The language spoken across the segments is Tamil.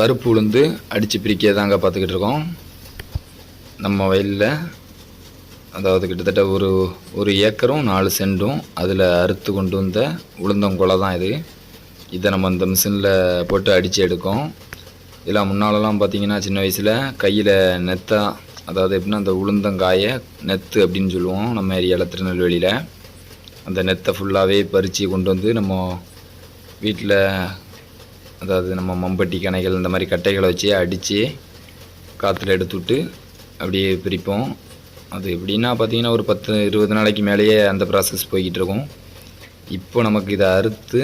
கருப்பு உளுந்து அடித்து பிரிக்க தாங்க பார்த்துக்கிட்டு இருக்கோம். நம்ம வயலில் அதாவது கிட்டத்தட்ட ஒரு ஒரு ஏக்கரும் நாலு சென்டும் அதில் அறுத்து கொண்டு வந்த உளுந்தங்குலை தான் இது. இதை நம்ம இந்த மிஷினில் போட்டு அடித்து எடுக்கோம். இதெல்லாம் முன்னாலெல்லாம் பார்த்தீங்கன்னா சின்ன வயசில் கையில் நெத்தா அதாவது எப்படின்னா அந்த உளுந்தங்காயை நெத்து அப்படின்னு சொல்லுவோம் நம்ம ஏரியாவில் திருநெல்வேலியில். அந்த நெத்தை ஃபுல்லாகவே பறித்து கொண்டு வந்து நம்ம வீட்டில் அதாவது நம்ம மம்பட்டி கணைகள் இந்த மாதிரி கட்டைகளை வச்சு அடித்து காற்றுல எடுத்துவிட்டு அப்படியே பிரிப்போம். அது எப்படின்னா பார்த்திங்கன்னா ஒரு பத்து இருபது நாளைக்கு மேலேயே அந்த ப்ராசஸ் போய்கிட்டு இருக்கும். இப்போ நமக்கு இதை அறுத்து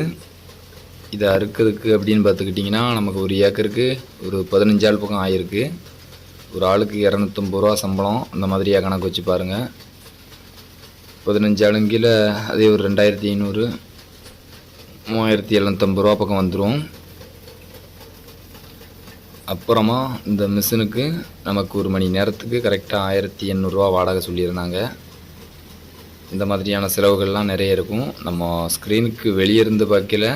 இதை அறுக்கிறதுக்கு அப்படின்னு பார்த்துக்கிட்டிங்கன்னா நமக்கு ஒரு ஏக்கருக்கு ஒரு பதினஞ்சாள் பக்கம் ஆயிருக்கு. ஒரு ஆளுக்கு இரநூத்தம்பது ரூபா சம்பளம். அந்த மாதிரியாக கணக்கு வச்சு பாருங்கள் பதினஞ்சு கீழே அதே ஒரு ரெண்டாயிரத்தி ஐநூறு மூவாயிரத்தி எழுநூத்தம்பது ரூபா பக்கம் வந்துடும் அப்புறமா இந்த மிஷினுக்கு நமக்கு ஒரு மணி நேரத்துக்கு கரெக்டாக ஆயிரத்தி எண்ணூறுரூவா வாடகை சொல்லியிருந்தாங்க. இந்த மாதிரியான செலவுகள்லாம் நிறைய இருக்கும். நம்ம ஸ்க்ரீனுக்கு வெளியே இருந்து பார்க்கல.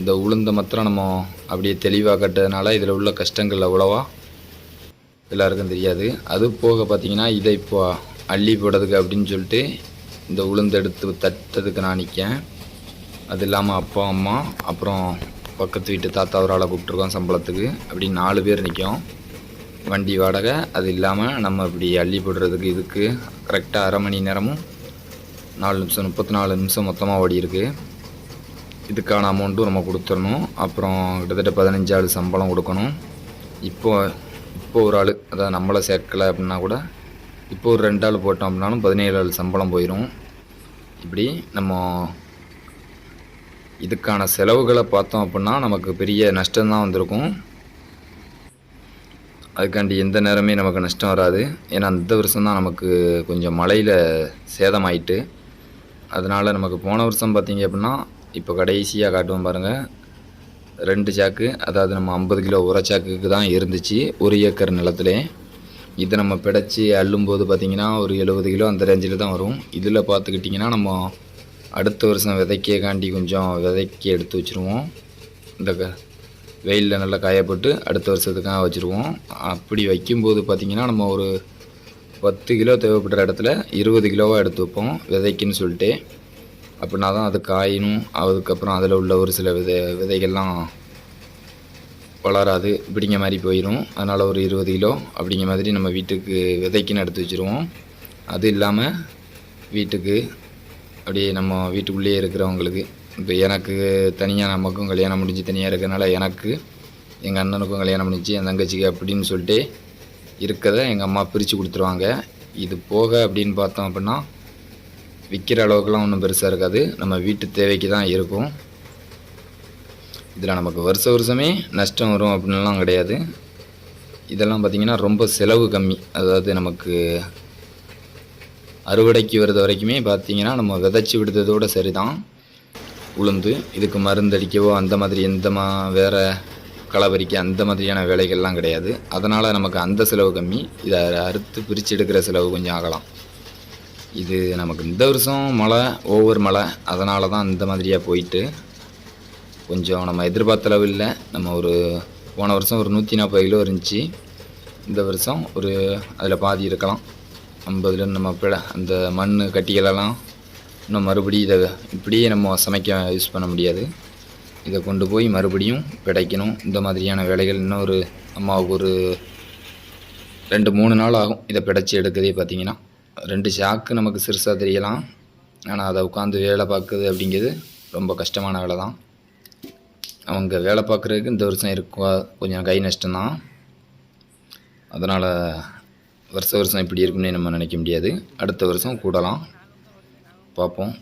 இந்த உளுந்த மாத்திரம் நம்ம அப்படியே தெளிவாக கட்டதுனால இதில் உள்ள கஷ்டங்கள் அவ்வளோவா எல்லாருக்கும் தெரியாது. அது போக பார்த்தீங்கன்னா இதை இப்போ அள்ளி போடுறதுக்கு அப்படின்னு சொல்லிட்டு இந்த உளுந்து எடுத்து தட்டதுக்கு நான் நிற்கேன் அது இல்லாமல் அப்பா அம்மா அப்புறம் பக்கத்து வீட்டு தாத்தா ஒரு ஆளை கூப்பிட்ருக்கோம் சம்பளத்துக்கு. அப்படி நாலு பேர் நிற்கும். வண்டி வாடகை அது இல்லாமல் நம்ம இப்படி அள்ளி போடுறதுக்கு இதுக்கு கரெக்டாக அரை மணி நேரமும் நாலு நிமிஷம் முப்பத்தி நாலு நிமிஷம் மொத்தமாக ஓடி இருக்கு. இதுக்கான அமௌண்ட்டும் நம்ம கொடுத்துடணும். அப்புறம் கிட்டத்தட்ட பதினஞ்சு ஆள் சம்பளம் கொடுக்கணும். இப்போ இப்போ ஒரு ஆள் அதாவது நம்மளை சேர்க்கலை அப்படின்னா கூட இப்போ ஒரு ரெண்டு ஆள் போட்டோம் அப்படின்னாலும் பதினேழு ஆள் சம்பளம் போயிடும் இப்படி நம்ம இதுக்கான செலவுகளை பார்த்தோம் அப்படின்னா நமக்கு பெரிய நஷ்டம்தான் வந்திருக்கும். அதுக்காண்டி எந்த நேரமே நமக்கு நஷ்டம் வராது. ஏன்னா இந்த வருஷம் தான் நமக்கு கொஞ்சம் மழையில் சேதமாயிட்டு அதனால் நமக்கு போன வருஷம் பார்த்திங்க அப்படின்னா இப்போ கடைசியாக காட்டுவோம் பாருங்கள் ரெண்டு சாக்கு அதாவது நம்ம ஐம்பது கிலோ உரச்சாக்குக்கு தான் இருந்துச்சு ஒரு ஏக்கர் நிலத்துல. இதை நம்ம பிடைச்சி அள்ளும்போது பார்த்திங்கன்னா ஒரு எழுபது கிலோ அந்த ரேஞ்சில் தான் வரும். இதில் பார்த்துக்கிட்டிங்கன்னா நம்ம அடுத்த வருஷம் விதைக்க காண்டி கொஞ்சம் விதைக்கி எடுத்து வச்சுருவோம். இந்த க வெயிலில் நல்லா காயப்போட்டு அடுத்த வருஷத்துக்காக வச்சுருவோம். அப்படி வைக்கும்போது பார்த்திங்கன்னா நம்ம ஒரு பத்து கிலோ தேவைப்படுற இடத்துல இருபது கிலோவாக எடுத்து வைப்போம் விதைக்குன்னு சொல்லிட்டு. அப்படின்னா தான் அது காயணும். அதுக்கப்புறம் அதில் உள்ள ஒரு சில விதை விதைகள்லாம் வளராது இப்படிங்க மாதிரி போயிடும் அதனால் ஒரு இருபது கிலோ அப்படிங்கிற மாதிரி நம்ம வீட்டுக்கு விதைக்குன்னு எடுத்து வச்சுருவோம். அது இல்லாமல் வீட்டுக்கு அப்படியே நம்ம வீட்டுக்குள்ளேயே இருக்கிறவங்களுக்கு இப்போ எனக்கு தனியாக நமக்கும் கல்யாணம் முடிஞ்சு தனியாக இருக்கிறனால எனக்கு எங்கள் அண்ணனுக்கும் கல்யாணம் முடிஞ்சு என் தங்கச்சிக்கு அப்படின்னு சொல்லிட்டு இருக்கிறத எங்கள் அம்மா பிரித்து கொடுத்துருவாங்க. இது போக அப்படின்னு பார்த்தோம் அப்படின்னா விற்கிற அளவுக்குலாம் ஒன்றும் பெருசாக இருக்காது. நம்ம வீட்டு தேவைக்கு தான் இருக்கும். இதில் நமக்கு வருஷ வருஷமே நஷ்டம் வரும் அப்படின்லாம் கிடையாது. இதெல்லாம் பார்த்திங்கன்னா ரொம்ப செலவு கம்மி. அதாவது நமக்கு அறுவடைக்கு வருது வரைக்குமே பார்த்தீங்கன்னா நம்ம விதைச்சி விடுறதோட சரி தான் உளுந்து இதுக்கு மருந்தடிக்கவோ அந்த மாதிரி எந்த மா வேறு களவரிக்க அந்த மாதிரியான வேலைகள்லாம் கிடையாது. அதனால் நமக்கு அந்த செலவு கம்மி. இதை அறுத்து பிரித்து எடுக்கிற செலவு கொஞ்சம் ஆகலாம். இது நமக்கு இந்த வருஷம் மழை ஓவர் மழை. அதனால தான் இந்த மாதிரியாக போயிட்டு கொஞ்சம் நம்ம எதிர்பார்த்த அளவு இல்லை. நம்ம ஒரு போன வருஷம் ஒரு நூற்றி நாற்பது கிலோ இருந்துச்சு. இந்த வருஷம் ஒரு அதில் பாதி இருக்கலாம். ஐம்பதுல நம்ம பிழ அந்த மண் கட்டிகளெல்லாம் இன்னும் மறுபடியும் இதை இப்படியே நம்ம சமைக்க யூஸ் பண்ண முடியாது. இதை கொண்டு போய் மறுபடியும் பிடைக்கணும் இந்த மாதிரியான வேலைகள் இன்னும் ஒரு அம்மாவுக்கு ஒரு ரெண்டு மூணு நாள் ஆகும் இதை பிடைச்சி எடுக்கிறதே பார்த்தீங்கன்னா. ரெண்டு சாக்கு நமக்கு சிறுசாக தெரியலாம். ஆனால் அதை உட்காந்து வேலை பார்க்குறது அப்படிங்கிறது ரொம்ப கஷ்டமான வேலை தான். அவங்க வேலை பார்க்குறதுக்கு இந்த வருஷம் இருக்கும் கொஞ்சம் கை நஷ்டம்தான். அதனால் வருஷ வருஷம் இப்படி இருக்குன்னு நம்ம நினைக்க முடியாது. அடுத்த வருஷம் கூடலாம். பார்ப்போம்.